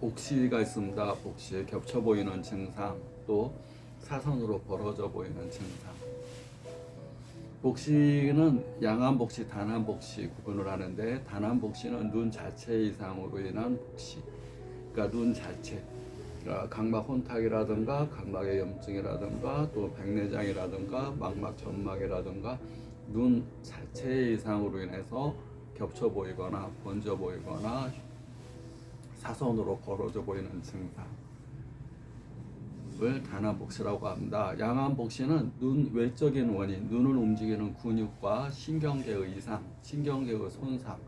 복시가 있습니다. 복시 겹쳐 보이는 증상 또 사선으로 벌어져 보이는 증상. 복시는 양한 복시, 단한 복시 구분을 하는데 단한 복시는 눈 자체 이상으로 인한 복시. 그러니까 눈 자체. 그러니까 각막 혼탁이라든가 각막의 염증이라든가 또 백내장이라든가 망막 점막이라든가 눈 자체 이상으로 인해서 겹쳐 보이거나 번져 보이거나 사선으로 벌어져 보이는 증상을 단한복시라고 합니다. 양한복시는 눈 외적인 원인, 눈을 움직이는 근육과 신경계의 이상, 신경계의 손상,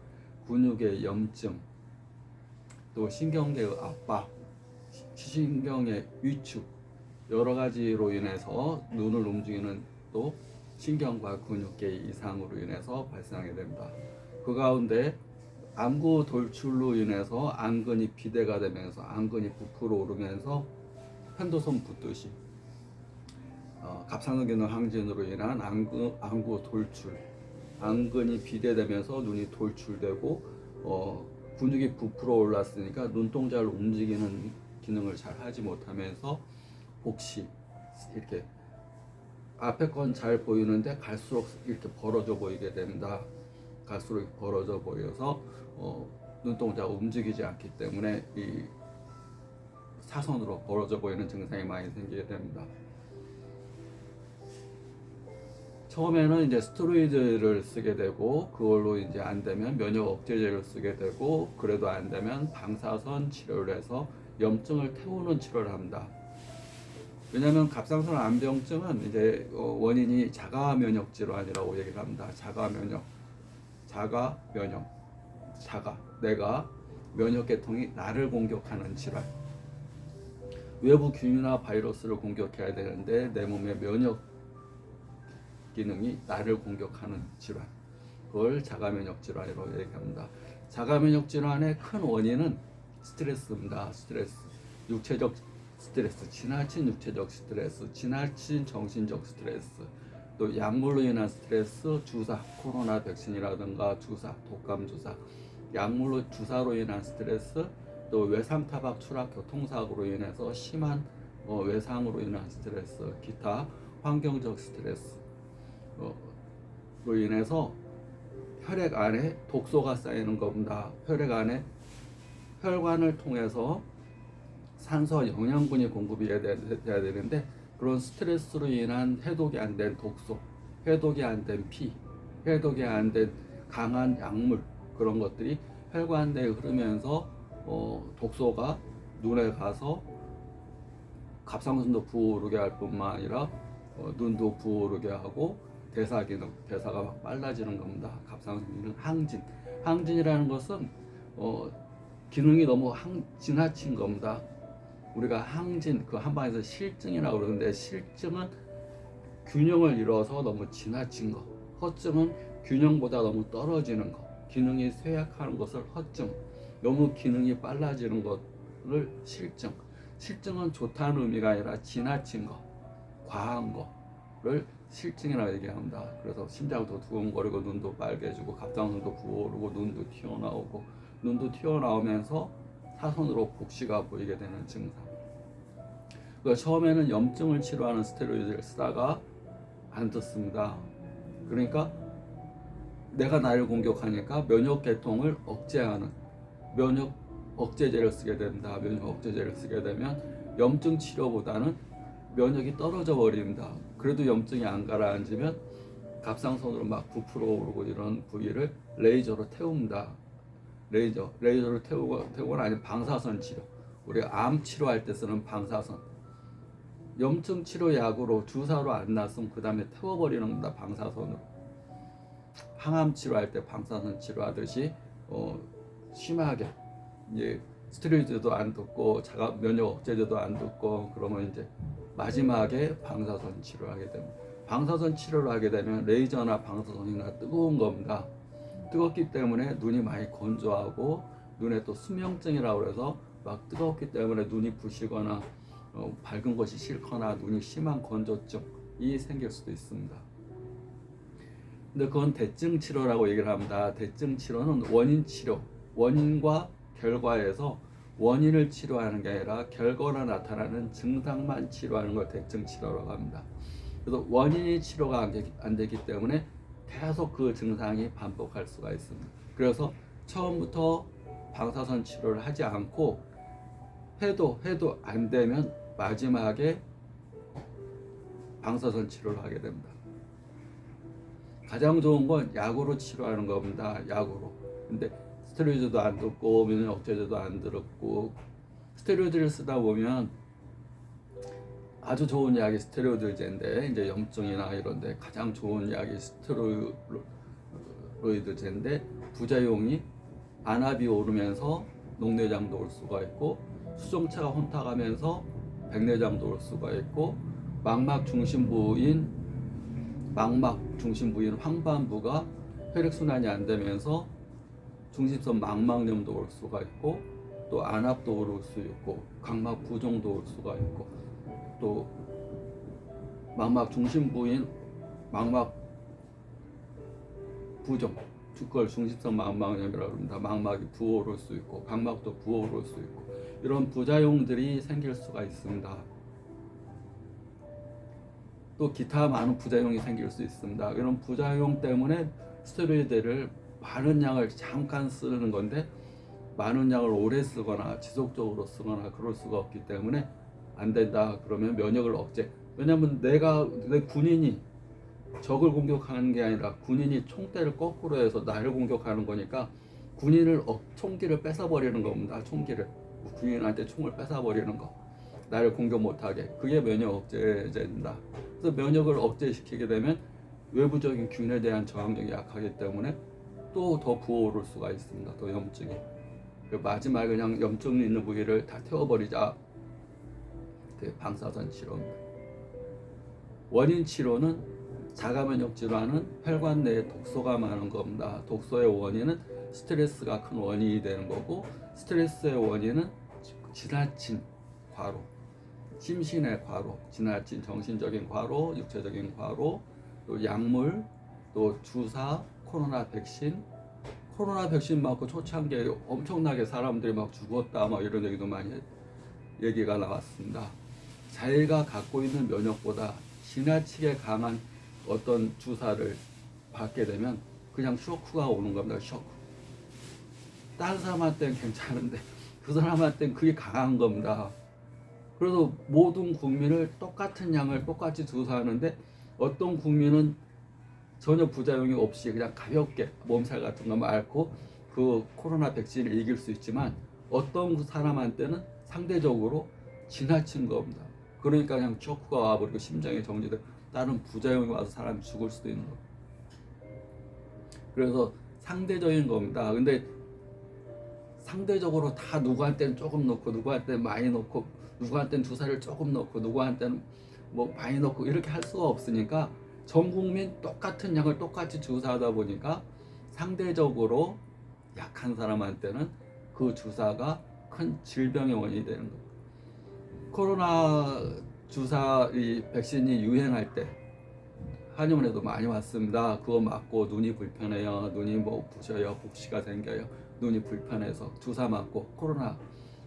근육의 염증, 또 신경계의 압박, 신경의 위축 여러 가지로 인해서 눈을 움직이는 또 신경과 근육계 이상으로 인해서 발생하게 됩니다. 그 가운데 안구 돌출로 인해서 안근이 비대가 되면서 안근이 부풀어 오르면서 편도선 붓듯이 어, 갑상선 기능 항진으로 인한 안구, 안구 돌출 안근이 비대되면서 눈이 돌출되고 어, 근육이 부풀어 올랐으니까 눈동자를 움직이는 기능을 잘 하지 못하면서 복시 이렇게 앞에 건 잘 보이는데 갈수록 이렇게 벌어져 보이게 됩니다. 갈수록 벌어져 보여서 어, 눈동자가 움직이지 않기 때문에 이 사선으로 벌어져 보이는 증상이 많이 생기게 됩니다. 처음에는 이제 스테로이드를 쓰게 되고 그걸로 이제 안 되면 면역 억제제를 쓰게 되고 그래도 안 되면 방사선 치료를 해서 염증을 태우는 치료를 합니다. 왜냐하면 갑상선 암병증은 이제 어, 원인이 자가 면역 질환이라고 얘기를 합니다. 자가 면역, 자가 면역, 자가 내가 면역 계통이 나를 공격하는 질환. 외부 균이나 바이러스를 공격해야 되는데 내 몸의 면역 기능이 나를 공격하는 질환. 그걸 자가 면역 질환이라고 얘기합니다. 자가 면역 질환의 큰 원인은 스트레스입니다. 스트레스. 육체적 스트레스, 지나친 육체적 스트레스, 지나친 정신적 스트레스, 또 약물로 인한 스트레스, 주사, 코로나 백신이라든가 주사, 독감 주사, 약물로 주사로 인한 스트레스, 또 외상 타박 추락 교통사고로 인해서 심한 어, 외상으로 인한 스트레스, 기타 환경적 스트레스, 어, 로 인해서 혈액 안에 독소가 쌓이는 겁니다. 혈액 안에 혈관을 통해서 산소 영양분이 공급이 돼야 되는데 그런 스트레스로 인한 해독이 안 된 독소, 해독이 안 된 피, 해독이 안 된 강한 약물 그런 것들이 혈관 내에 흐르면서 어, 독소가 눈에 가서 갑상선도 부어오르게 할 뿐만 아니라 어, 눈도 부어오르게 하고 대사 기능, 대사가 막 빨라지는 겁니다. 갑상선 기능 항진, 항진이라는 것은 어, 기능이 너무 항, 지나친 겁니다. 우리가 항진 그 한방에서 실증이라고 그러는데 실증은 균형을 잃어서 너무 지나친 거. 허증은 균형보다 너무 떨어지는 거. 기능이 쇠약하는 것을 허증. 너무 기능이 빨라지는 것을 실증. 실증은 좋다는 의미가 아니라 지나친 거, 과한 거를 실증이라고 얘기합니다. 그래서 심장도 두근거리고 눈도 빨개지고 갑상선도 부어오르고 눈도 튀어나오고 눈도 튀어나오면서 사선으로 복시가 보이게 되는 증상. 그 처음에는 염증을 치료하는 스테로이드를 쓰다가 안 듣습니다. 그러니까 내가 나를 공격하니까 면역 계통을 억제하는 면역 억제제를 쓰게 된다. 면역 억제제를 쓰게 되면 염증 치료보다는 면역이 떨어져 버립니다. 그래도 염증이 안 가라앉으면 갑상선으로 막 부풀어 오르고 이런 부위를 레이저로 태웁니다. 레이저, 레이저를 태우고, 태우거나 아니면 방사선 치료. 우리가 암 치료할 때 쓰는 방사선. 염증 치료 약으로 주사로 안 났으면 그 다음에 태워버리는 겁니다. 방사선으로. 항암 치료할 때 방사선 치료하듯이 어, 심하게 이제 스테로이드도 안 듣고 자가 면역 억제제도 안 듣고 그러면 이제 마지막에 방사선 치료하게 됩니다. 방사선 치료를 하게 되면 레이저나 방사선이나 뜨거운 겁니다. 뜨겁기 때문에 눈이 많이 건조하고 눈에 또 수명증이라고 그래서 막 뜨겁기 때문에 눈이 부시거나 어, 밝은 것이 싫거나 눈이 심한 건조증이 생길 수도 있습니다. 근데 그건 대증 치료라고 얘기를 합니다. 대증 치료는 원인 치료, 원인과 결과에서 원인을 치료하는 게 아니라 결과로 나타나는 증상만 치료하는 걸 대증 치료라고 합니다. 그래서 원인이 치료가 안, 되기, 안 되기 때문에 계속 그 증상이 반복할 수가 있습니다. 그래서 처음부터 방사선 치료를 하지 않고 해도 해도 안 되면 마지막에 방사선 치료를 하게 됩니다. 가장 좋은 건 약으로 치료하는 겁니다. 약으로. 근데 스테로이드도 안 듣고 면역 억제제도 안 들었고 스테로이드를 쓰다 보면 아주 좋은 약이 스테로이드제인데 이제 염증이나 이런데 가장 좋은 약이 스테로이드제인데 부작용이 안압이 오르면서 녹내장도 올 수가 있고 수정체가 혼탁하면서 백내장도 올 수가 있고 망막 중심부인 망막 중심 부인 황반부가 혈액 순환이 안 되면서 중심선 망막염도 올 수가 있고 또 안압도 오를 수 있고 각막 부종도 올 수가 있고 또 망막 중심 부인 망막 부종 그걸 중심성 망막염이라고 합니다. 망막이 부어오를 수 있고 각막도 부어오를 수 있고 이런 부작용들이 생길 수가 있습니다. 또 기타 많은 부작용이 생길 수 있습니다. 이런 부작용 때문에 스테로이드를 많은 양을 잠깐 쓰는 건데 많은 양을 오래 쓰거나 지속적으로 쓰거나 그럴 수가 없기 때문에 안 된다 그러면 면역을 억제. 왜냐면 내가 내 군인이 적을 공격하는 게 아니라 군인이 총대를 거꾸로 해서 나를 공격하는 거니까 군인을 어, 총기를 뺏어버리는 겁니다 총기를. 군인한테 총을 뺏어버리는 거 나를 공격 못하게. 그게 면역 억제제입니다. 그래서 면역을 억제시키게 되면 외부적인 균에 대한 저항력이 약하기 때문에 또 더 부어오를 수가 있습니다. 또 염증이. 그리고 마지막에 그냥 염증 있는 부위를 다 태워버리자. 그 방사선 치료입니다 원인 치료는 자가면역 질환은 혈관 내에 독소가 많은 겁니다. 독소의 원인은 스트레스가 큰 원인이 되는 거고 스트레스의 원인은 지나친 과로, 심신의 과로, 지나친 정신적인 과로, 육체적인 과로, 또 약물, 또 주사, 코로나 백신, 코로나 백신 맞고 초창기에 엄청나게 사람들이 막 죽었다 막 이런 얘기도 많이 얘기가 나왔습니다. 자기가 갖고 있는 면역보다 지나치게 강한 어떤 주사를 받게 되면 그냥 쇼크가 오는 겁니다. 쇼크. 다른 사람한테는 괜찮은데 그 사람한테는 그게 강한 겁니다. 그래서 모든 국민을 똑같은 양을 똑같이 주사하는데 어떤 국민은 전혀 부작용이 없이 그냥 가볍게 몸살 같은 거 앓고 그 코로나 백신을 이길 수 있지만 어떤 사람한테는 상대적으로 지나친 겁니다. 그러니까 그냥 쇼크가 와버리고 심장이 정지돼 다른 부작용이 와서 사람이 죽을 수도 있는 거. 그래서 상대적인 겁니다. 근데 상대적으로 다 누구한테는 조금 넣고 누구한테는 많이 넣고 누구한테는 주사를 조금 넣고 누구한테는 뭐 많이 넣고 이렇게 할 수가 없으니까 전 국민 똑같은 약을 똑같이 주사하다 보니까 상대적으로 약한 사람한테는 그 주사가 큰 질병의 원인이 되는 거예요. 코로나 주사 이 백신이 유행할 때 한의원에도 많이 왔습니다. 그거 맞고 눈이 불편해요. 눈이 뭐 부셔요. 복시가 생겨요. 눈이 불편해서 주사 맞고 코로나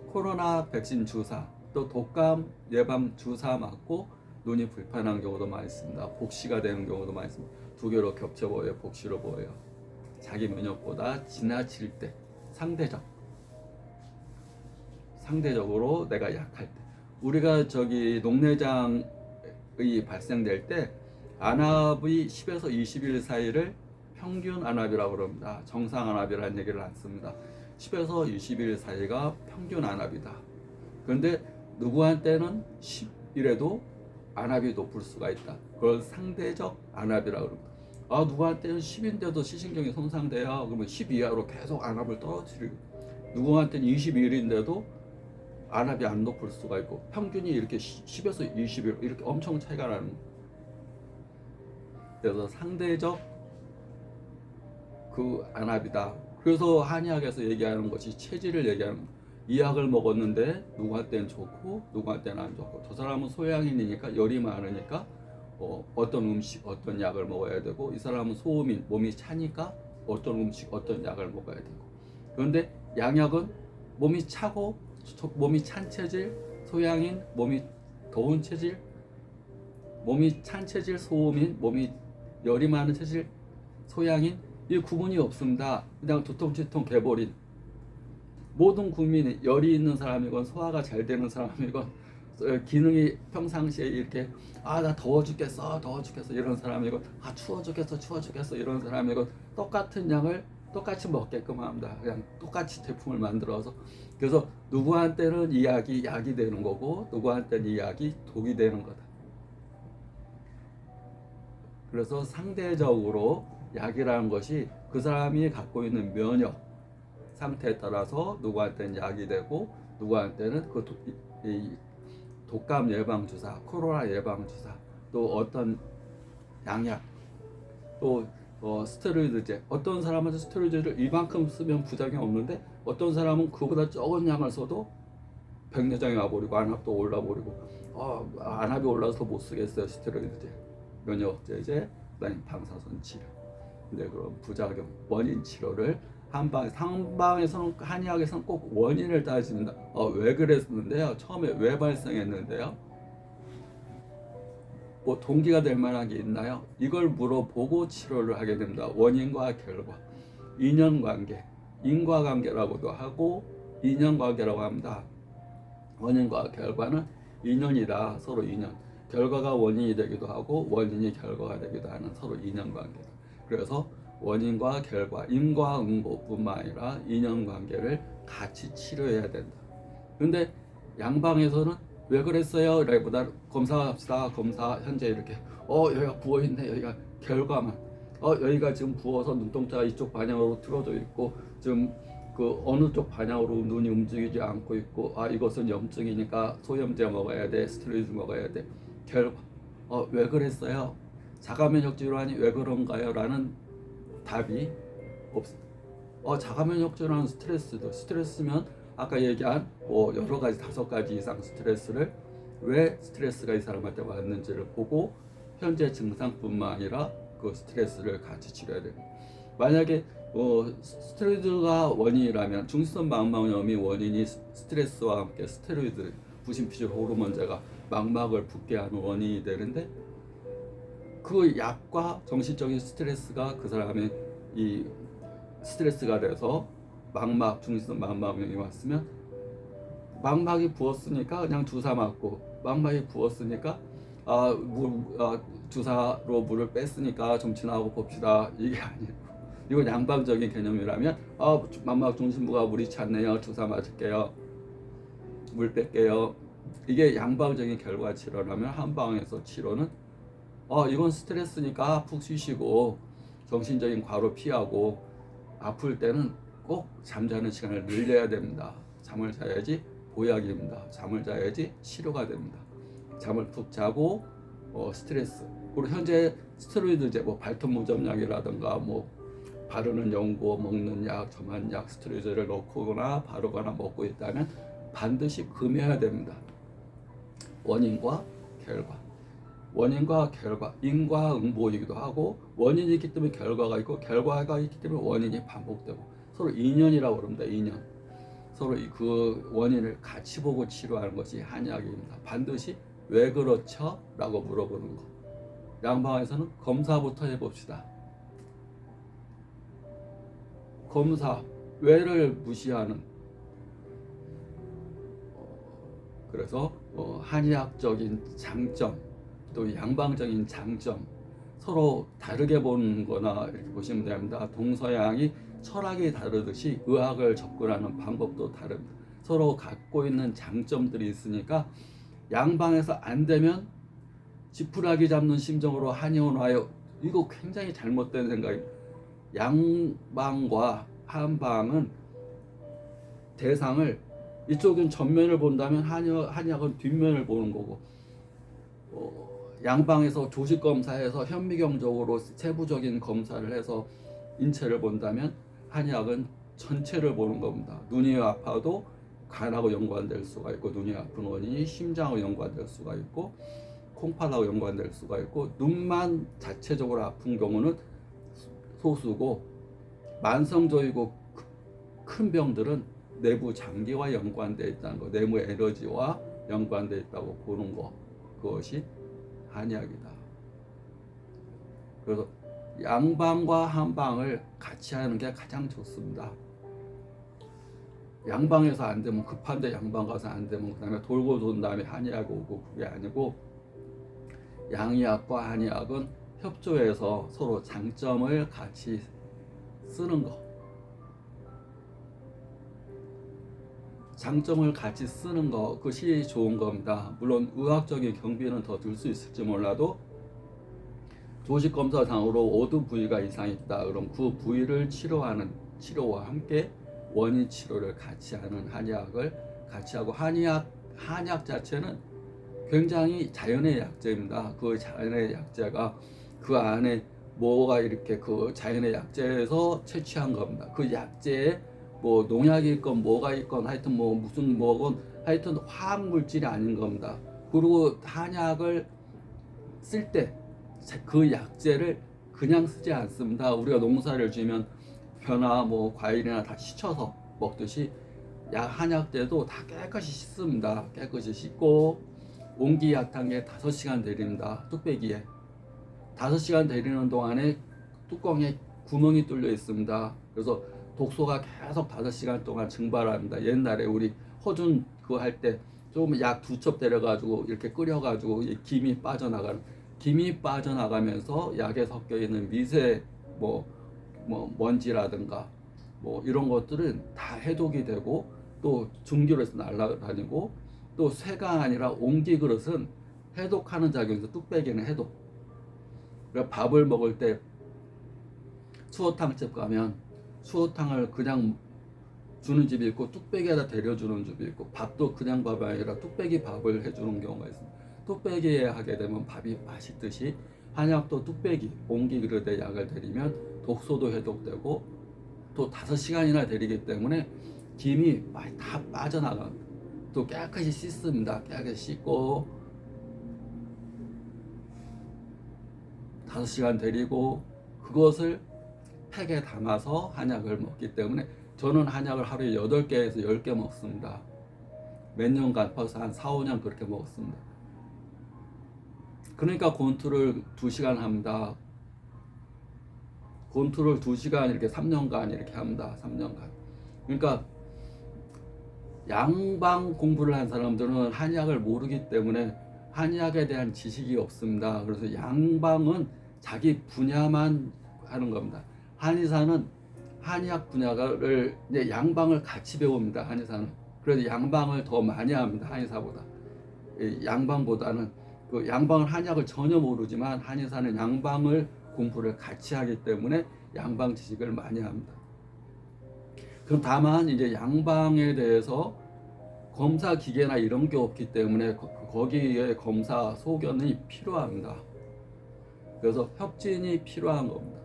코로나 백신 주사 또 독감 예방 주사 맞고 눈이 불편한 경우도 많이 있습니다. 복시가 되는 경우도 많이 있습니다. 두 개로 겹쳐 보여요. 복시로 보여요. 자기 면역보다 지나칠 때 상대적 상대적으로 내가 약할 때 우리가 저기 녹내장이 발생될 때 안압이 10에서 20일 사이를 평균 안압이라고 그럽니다. 정상 안압이라는 얘기를 안 씁니다. 10에서 20일 사이가 평균 안압이다. 그런데 누구한테는 10일에도 안압이 높을 수가 있다. 그걸 상대적 안압이라고 그럽니다. 아 누구한테는 10인데도 시신경이 손상돼요. 그러면 10 이하로 계속 안압을 떨어뜨리고 누구한테는 21인데도 안압이 안 높을 수가 있고 평균이 이렇게 10에서 20일 이렇게 엄청 차이가 나는. 그래서 상대적 그 안압이다. 그래서 한의학에서 얘기하는 것이 체질을 얘기하는. 이 약을 먹었는데 누구한테는 좋고 누구한테는 안 좋고 저 사람은 소양인이니까 열이 많으니까 어, 어떤 음식 어떤 약을 먹어야 되고 이 사람은 소음인 몸이 차니까 어떤 음식 어떤 약을 먹어야 되고 그런데 양약은 몸이 차고 소- 몸이 찬 체질, 소양인, 몸이 더운 체질, 몸이 찬 체질, 소음인, 몸이 열이 많은 체질, 소양인 이 구분이 없습니다. 그냥 두통치통 개버린 모든 국민이 열이 있는 사람이건 소화가 잘 되는 사람이건 어, 기능이 평상시에 이렇게 아 나 더워 죽겠어 더워 죽겠어 이런 사람이건 아 추워 죽겠어 추워 죽겠어 이런 사람이건 똑같은 양을 똑같이 먹게끔 합니다. 그냥 똑같이 제품을 만들어서 그래서 누구한테는 이 약이 약이 되는 거고 누구한테는 이 약이 독이 되는 거다. 그래서 상대적으로 약이라는 것이 그 사람이 갖고 있는 면역 상태에 따라서 누구한테는 약이 되고 누구한테는 그 독, 이 독감 예방 주사, 코로나 예방 주사, 또 어떤 양약, 또 어, 스테로이드제. 어떤 사람은 스테로이드를 이만큼 쓰면 부작용 없는데 어떤 사람은 그보다 적은 양을 써도 백내장이 와버리고 안압도 올라버리고 어, 안압이 올라서 못 쓰겠어요 스테로이드제, 면역 억제제, 그다음에 방사선 치료. 근데 그런 부작용, 원인 치료를 한방 상방에서는 한의학에서는 꼭 원인을 따집니다. 어, 왜 그랬는데요? 처음에 왜 발생했는데요? 뭐 동기가 될 만한 게 있나요? 이걸 물어보고 치료를 하게 됩니다. 원인과 결과, 인연관계, 인과관계라고도 하고 인연관계라고 합니다. 원인과 결과는 인연이다. 서로 인연. 결과가 원인이 되기도 하고 원인이 결과가 되기도 하는 서로 인연관계다. 그래서 원인과 결과, 인과 응보뿐만 아니라 인연 관계를 같이 치료해야 된다. 근데 양방에서는 왜 그랬어요? 라기보다 검사합시다. 검사 현재 이렇게 어 여기가 부어 있네. 여기가 결과만 어 여기가 지금 부어서 눈동자가 이쪽 방향으로 틀어져 있고 지금 그 어느 쪽 방향으로 눈이 움직이지 않고 있고 아 이것은 염증이니까 소염제 먹어야 돼 스테로이드 먹어야 돼 결과 어 왜 그랬어요? 자가면역 질환이 왜 그런가요? 라는 답이 없습니다. 어 자가면역 질환은 스트레스도 스트레스면 아까 얘기한 뭐 여러 가지 다섯 가지 이상 스트레스를 왜 스트레스가 이 사람한테 왔는지를 보고 현재 증상뿐만 아니라 그 스트레스를 같이 치료해야 됩니다. 만약에 어, 스테로이드가 원인이라면 중지성 망막염이 원인이 스- 스트레스와 함께 스테로이드 부신피질 호르몬제가 망막을 붓게 하는 원인이 되는데 그 약과 정신적인 스트레스가 그 사람의 이 스트레스가 돼서 망막 중지성 망막염이 왔으면 망막이 부었으니까 그냥 주사 맞고 망막이 부었으니까 아, 물, 아 주사로 물을 뺐으니까 좀 지나고 봅시다. 이게 아니고. 이건 양방적인 개념이라면 아 망막 중심부가 물이 찼네요. 주사 맞을게요. 물 뺄게요. 이게 양방적인 결과 치료라면 한방에서 치료는 어 이건 스트레스니까 푹 쉬시고 정신적인 과로 피하고 아플 때는 꼭 잠자는 시간을 늘려야 됩니다. 잠을 자야지 보약입니다. 잠을 자야지 치료가 됩니다. 잠을 푹 자고 어, 스트레스 그리고 현재 스테로이드제 뭐 발톱무점약이라든가 뭐 바르는 연고 먹는 약 점한 약 스테로이드를 넣거나 바르거나 먹고 있다면 반드시 금해야 됩니다. 원인과 결과 원인과 결과, 인과응보이기도 하고 원인이 있기 때문에 결과가 있고 결과가 있기 때문에 원인이 반복되고 서로 인연이라고 그럽니다. 인연. 서로 이그 원인을 같이 보고 치료하는 것이 한의학입니다. 반드시 왜 그렇죠? 라고 물어보는 거. 양방에서는 검사부터 해봅시다. 검사, 왜를 무시하는 어, 그래서 어, 한의학적인 장점 또 양방적인 장점 서로 다르게 보는 거나 이렇게 보시면 됩니다. 동서양이 철학이 다르듯이 의학을 접근하는 방법도 다릅니다. 서로 갖고 있는 장점들이 있으니까 양방에서 안 되면 지푸라기 잡는 심정으로 한의원 와요. 이거 굉장히 잘못된 생각이에요. 양방과 한방은 대상을 이쪽은 전면을 본다면 한의학, 한의학은 뒷면을 보는 거고 어, 양방에서 조직 검사해서 현미경적으로 세부적인 검사를 해서 인체를 본다면 한의학은 전체를 보는 겁니다. 눈이 아파도 간하고 연관될 수가 있고 눈이 아픈 원인이 심장하고 연관될 수가 있고 콩팥하고 연관될 수가 있고 눈만 자체적으로 아픈 경우는 소수고 만성적이고 큰 병들은 내부 장기와 연관돼 있다는 거, 내부 에너지와 연관돼 있다고 보는 거, 그것이 한약이다. 그래서 양방과 한방을 같이 하는 게 가장 좋습니다. 양방에서 안 되면 급한데 양방 가서 안 되면 그다음에 돌고 돈 다음에 한의학 오고 그게 아니고 양의학과 한의학은 협조해서 서로 장점을 같이 쓰는 거. 장점을 같이 쓰는 거 그것이 좋은 겁니다. 물론 의학적인 경비는 더 들 수 있을지 몰라도 조직 검사상으로 5두 부위가 이상 있다. 그럼 그 부위를 치료하는 치료와 함께 원인 치료를 같이 하는 한의학을 같이 하고 한의학 한약 자체는 굉장히 자연의 약재입니다. 그 자연의 약재가 그 안에 뭐가 이렇게 그 자연의 약재에서 채취한 겁니다. 그 약재에 뭐 농약이 있건 뭐가 있건 하여튼 뭐 무슨 뭐건 하여튼 화학 물질이 아닌 겁니다. 그리고 한약을 쓸 때 그 약재를 그냥 쓰지 않습니다. 우리가 농사를 지으면 벼나 뭐 과일이나 다 씻어서 먹듯이 약 한약 때도 다 깨끗이 씻습니다. 깨끗이 씻고 온기 약탕에 5시간 데립니다. 뚝배기에 5시간 데리는 동안에 뚜껑에 구멍이 뚫려 있습니다. 그래서 독소가 계속 5시간 동안 증발합니다. 옛날에 우리 허준 그거 할때좀약두첩 데려가지고 이렇게 끓여가지고 이 김이 빠져나가는 김이 빠져나가면서 약에 섞여 있는 미세 뭐, 뭐 먼지라든가 뭐 이런 것들은 다 해독이 되고 또 중기로서 날아다니고 또 쇠가 아니라 옹기 그릇은 해독하는 작용에서 뚝배기는 해독. 그러니까 밥을 먹을 때 수어탕집 가면 수어탕을 그냥 주는 집이 있고 뚝배기에다 데려주는 집이 있고 밥도 그냥 밥이 아니라 뚝배기 밥을 해주는 경우가 있습니다. 뚝배기에 하게 되면 밥이 맛있듯이 한약도 뚝배기, 옹기 그릇에 약을 데리면 독소도 해독되고 또 다섯 시간이나 데리기 때문에 김이 다 빠져나갑니다. 또 깨끗이 씻습니다. 깨끗이 씻고 다섯 시간 데리고 그것을 팩에 담아서 한약을 먹기 때문에 저는 한약을 하루에 8개에서 10개 먹습니다. 몇 년간 벌써 한 4, 5년 그렇게 먹었습니다. 그러니까 곤투를 2시간 합니다. 곤투를 2시간 이렇게 3년간 이렇게 합니다. 3년간. 그러니까 양방 공부를 한 사람들은 한약을 모르기 때문에 한약에 대한 지식이 없습니다. 그래서 양방은 자기 분야만 하는 겁니다. 한의사는 한의학 분야를 이제 양방을 같이 배웁니다. 한의사는 그래서 양방을 더 많이 합니다. 한의사보다 이 양방보다는 그 양방은 한약을 전혀 모르지만 한의사는 양방을 공부를 같이 하기 때문에 양방 지식을 많이 합니다. 그럼 다만 이제 양방에 대해서 검사 기계나 이런 게 없기 때문에 거- 거기에 검사 소견이 필요합니다. 그래서 협진이 필요한 겁니다.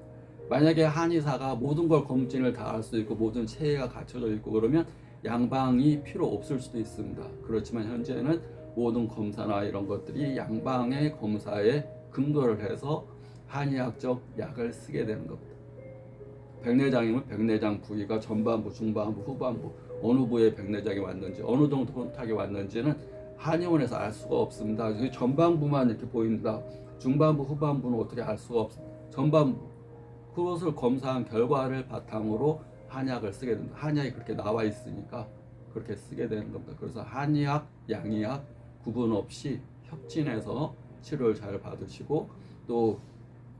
만약에 한의사가 모든 걸 검진을 다 할 수 있고 모든 체계가 갖춰져 있고 그러면 양방이 필요 없을 수도 있습니다. 그렇지만 현재는 모든 검사나 이런 것들이 양방의 검사에 근거를 해서 한의학적 약을 쓰게 되는 겁니다. 백내장이면 백내장 부위가 전반부, 중반부, 후반부 어느 부위에 백내장이 왔는지 어느 정도 혼탁이 왔는지는 한의원에서 알 수가 없습니다. 전반부만 이렇게 보입니다. 중반부, 후반부는 어떻게 알 수가 없습니다. 전반부 그것을 검사한 결과를 바탕으로 한약을 쓰게 된다. 한약이 그렇게 나와 있으니까 그렇게 쓰게 되는 겁니다. 그래서 한의학, 양의학 구분 없이 협진해서 치료를 잘 받으시고 또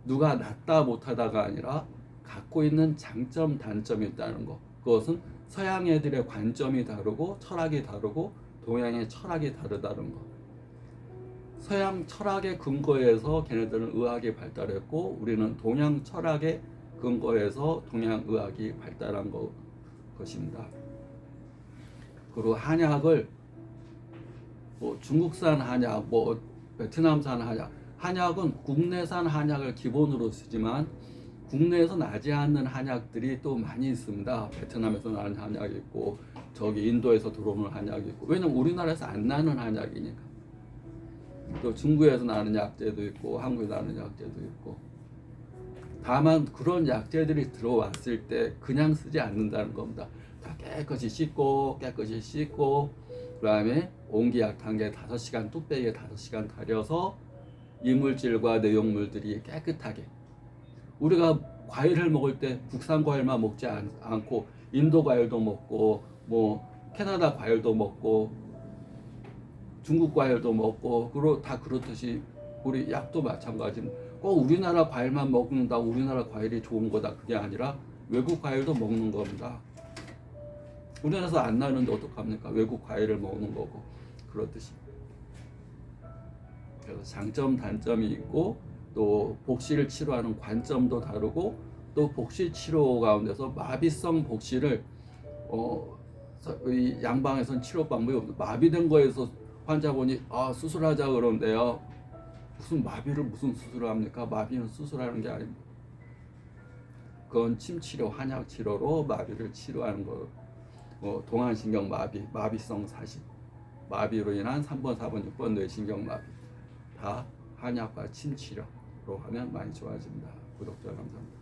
누가 낫다 못하다가 아니라 갖고 있는 장점 단점이 있다는 거 그것은 서양 애들의 관점이 다르고 철학이 다르고 동양의 철학이 다르다는 거 서양 철학의 근거에서 걔네들은 의학이 발달했고 우리는 동양 철학의 근거에서 동양 의학이 발달한 거, 것입니다. 그리고 한약을 뭐 중국산 한약, 뭐 베트남산 한약, 한약은 국내산 한약을 기본으로 쓰지만 국내에서 나지 않는 한약들이 또 많이 있습니다. 베트남에서 나는 한약이 있고 저기 인도에서 들어오는 한약이 있고 왜냐면 우리나라에서 안 나는 한약이니까. 또 중국에서 나는 약재도 있고 한국에 나는 약재도 있고 다만 그런 약재들이 들어왔을 때 그냥 쓰지 않는다는 겁니다. 다 깨끗이 씻고 깨끗이 씻고 그다음에 온기약 단계 5시간 뚝배기에 5시간 달여서 이물질과 내용물들이 깨끗하게 우리가 과일을 먹을 때 국산 과일만 먹지 않, 않고 인도 과일도 먹고 뭐 캐나다 과일도 먹고 중국 과일도 먹고 그러 다 그렇듯이 우리 약도 마찬가지입니다. 꼭 우리나라 과일만 먹는다, 우리나라 과일이 좋은 거다 그게 아니라 외국 과일도 먹는 겁니다. 우리나라에서 안 나는데 어떡합니까? 외국 과일을 먹는 거고 그렇듯이. 그래서 장점 단점이 있고 또 복시를 치료하는 관점도 다르고 또 복시 치료 가운데서 마비성 복시를 어, 양방에선 치료 방법이 없는 마비된 거에서 환자분이 아 수술하자 그러는데요. 무슨 마비를 무슨 수술을 합니까? 마비는 수술하는 게 아닙니다. 그건 침치료 한약 치료로 마비를 치료하는 거. 어, 동안신경 마비 마비성 사실 마비로 인한 3번 4번 6번 뇌신경 마비. 다 한약과 침치료로 하면 많이 좋아집니다. 구독자 감사합니다